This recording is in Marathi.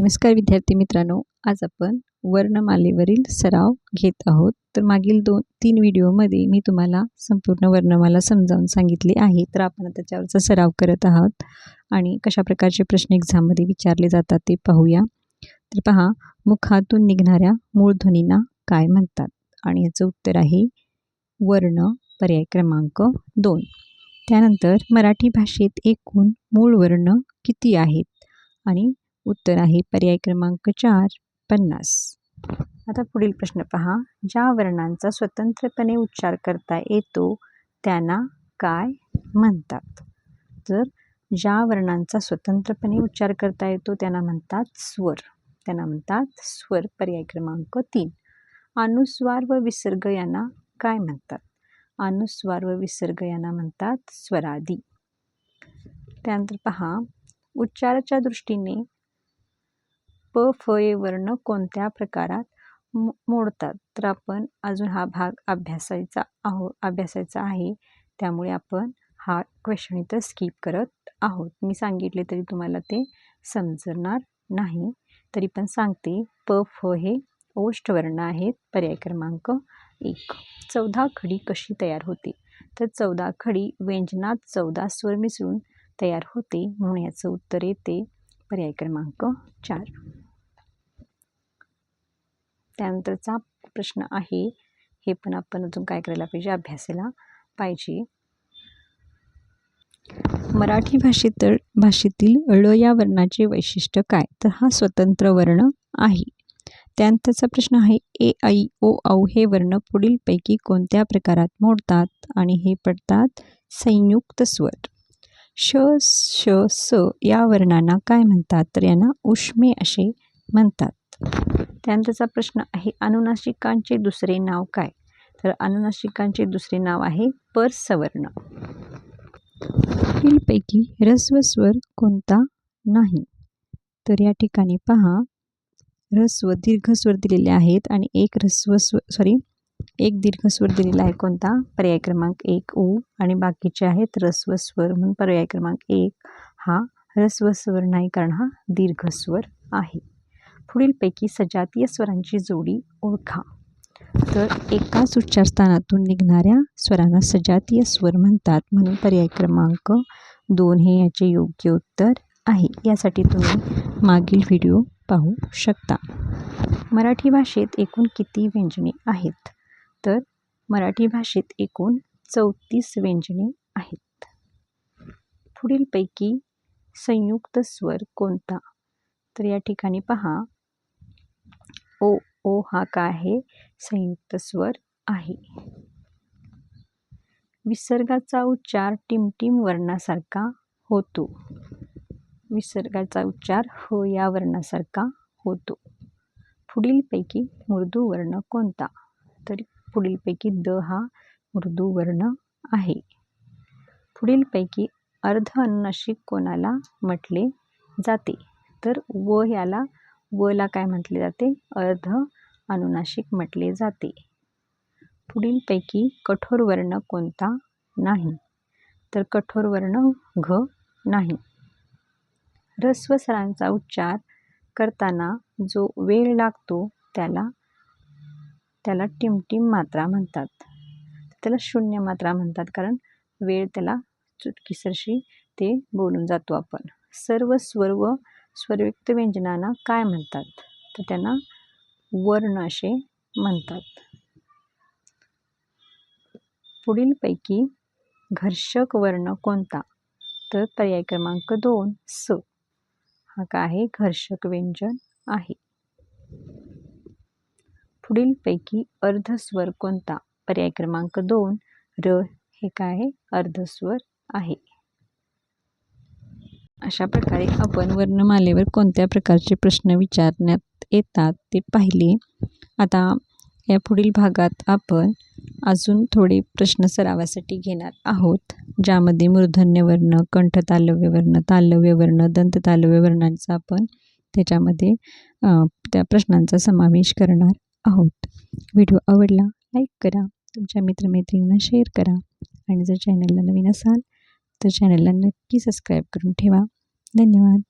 नमस्कार विद्यार्थी मित्रांनो आज आपण वर्णमालेवरील सराव घेत आहोत. तर मागील दोन तीन व्हिडिओमध्ये मी तुम्हाला संपूर्ण वर्णमाला समजावून सांगितली आहे. तर आपण त्याच्यावरचा सराव करत आहोत आणि कशा प्रकारचे प्रश्न एक्झाममध्ये विचारले जातात ते पाहूया. तर पहा मुखातून निघणाऱ्या मूळध्वनींना काय म्हणतात? आणि याचं उत्तर आहे वर्ण पर्याय क्रमांक दोन. त्यानंतर मराठी भाषेत एकूण मूळ वर्ण किती आहेत? आणि उत्तर आहे पर्याय क्रमांक चार पन्नास. आता पुढील प्रश्न पहा. ज्या वर्णांचा स्वतंत्रपणे उच्चार करता येतो त्यांना काय म्हणतात? तर ज्या वर्णांचा स्वतंत्रपणे उच्चार करता येतो त्यांना म्हणतात स्वर. त्यांना म्हणतात स्वर पर्याय क्रमांक तीन. अनुस्वार व विसर्ग यांना काय म्हणतात? अनुस्वार व विसर्ग यांना म्हणतात स्वरादी. त्यानंतर पहा. उच्चाराच्या दृष्टीने प फ ए वर्ण कोणत्या प्रकारात मोडतात? तर आपण अजून हा भाग अभ्यासायचा आहो अभ्यासायचा आहे. त्यामुळे आपण हा क्वेश्चन इथं स्किप करत आहोत. मी सांगितले तरी तुम्हाला ते समजणार नाही. तरी पण सांगते प फ हे ओष्ठवर्ण आहेत. पर्याय क्रमांक एक. चौदा खडी कशी तयार होते? तर चौदा खडी व्यंजनात चौदा स्वर मिसळून तयार होते. म्हणून याचं उत्तर येते पर्याय क्रमांक चार. त्यानंतरचा प्रश्न आहे हे पण आपण अजून काय करायला पाहिजे? अभ्यासाला पाहिजे. मराठी भाषेत भाषेतील ळ या वर्णाचे वैशिष्ट्य काय? तर हा स्वतंत्र वर्ण आहे. त्यानंतरचा प्रश्न आहे ए आई ओ औ हे वर्ण पुढीलपैकी कोणत्या प्रकारात मोडतात आणि हे पडतात? संयुक्त स्वर. श श स या वर्णांना काय म्हणतात? तर यांना उष्मे असे म्हणतात. त्यानंतरचा प्रश्न आहे अनुनासिकांचे दुसरे नाव काय? तर अनुनासिकांचे दुसरे नाव आहे परसवर्ण. पुढीलपैकी ह्रस्व स्वर कोणता नाही? तर या ठिकाणी पहा ह्रस्व दीर्घ स्वर दिलेले आहेत आणि एक ह्रस्व स्वर सॉरी एक दीर्घ स्वर दिलेला आहे कोणता? पर्याय क्रमांक एक ऊ आणि बाकीचे आहेत ह्रस्व स्वर. म्हणून पर्याय क्रमांक एक हा रस्व स्वर नाही कारण हा दीर्घ स्वर आहे. पुढीलपैकी सजातीय स्वरांची जोडी ओळखा. तर एकाच उच्चारस्थानातून निघणाऱ्या स्वरांना सजातीय स्वर म्हणतात. म्हणून पर्याय क्रमांक दोन हे याचे योग्य उत्तर आहे. यासाठी तुम्ही मागील व्हिडिओ पाहू शकता. मराठी भाषेत एकूण किती व्यंजने आहेत? तर मराठी भाषेत एकूण चौतीस व्यंजने आहेत. पुढीलपैकी संयुक्त स्वर कोणता? तर या ठिकाणी पहा. ओ ओ हा काय आहे? संयुक्त स्वर आहे. विसर्गाचा उच्चार टिमटिम वर्णासारखा होतो. विसर्गाचा उच्चार हो या वर्णासारखा होतो. पुढीलपैकी मृदू वर्ण कोणता? तर पुढीलपैकी द हा मृदू वर्ण आहे. पुढीलपैकी अर्ध अनुनाशिक कोणाला म्हटले जाते? तर व याला वला काय म्हटले जाते? अर्ध अनुनाशिक म्हटले जाते. पुढीलपैकी कठोर वर्ण कोणता? नाही. तर कठोर वर्ण घ नाही. ह्रस्व स्वरांचा उच्चार करताना जो वेळ लागतो त्याला त्याला टिमटिम मात्रा म्हणतात. त्याला शून्य मात्रा म्हणतात कारण वेळ त्याला चुटकीसरशी ते बोलून जातो आपण. सर्व स्वर व स्वरयुक्त व्यंजनांना काय म्हणतात? तर त्यांना वर्ण असे म्हणतात. पुढीलपैकी घर्षक वर्ण कोणता? तर पर्याय क्रमांक दोन स. हा काय आहे? घर्षक व्यंजन आहे. पुढीलपैकी अर्धस्वर कोणता? पर्याय क्रमांक दोन र हे काय आहे? अर्धस्वर आहे. अशा प्रकारे आपण वर्णमालेवर कोणत्या प्रकारचे प्रश्न विचारण्यात येतात ते पाहिले. आता या पुढील भागात आपण अजून थोडे प्रश्न सरावासाठी घेणार आहोत ज्यामध्ये मूर्धन्य वर्ण कंठ तालव्यवर्ण तालव्यवर्ण दंत तालव्य वर्णांचा आपण त्याच्यामध्ये त्या प्रश्नांचा समावेश करणार आहोत. व्हिडिओ आवडला लाईक करा. तुमच्या मित्रमैत्रिणींना शेअर करा. आणि जर चॅनलला नवीन असाल तर चॅनलला नक्की सबस्क्राईब करून ठेवा. धन्यवाद.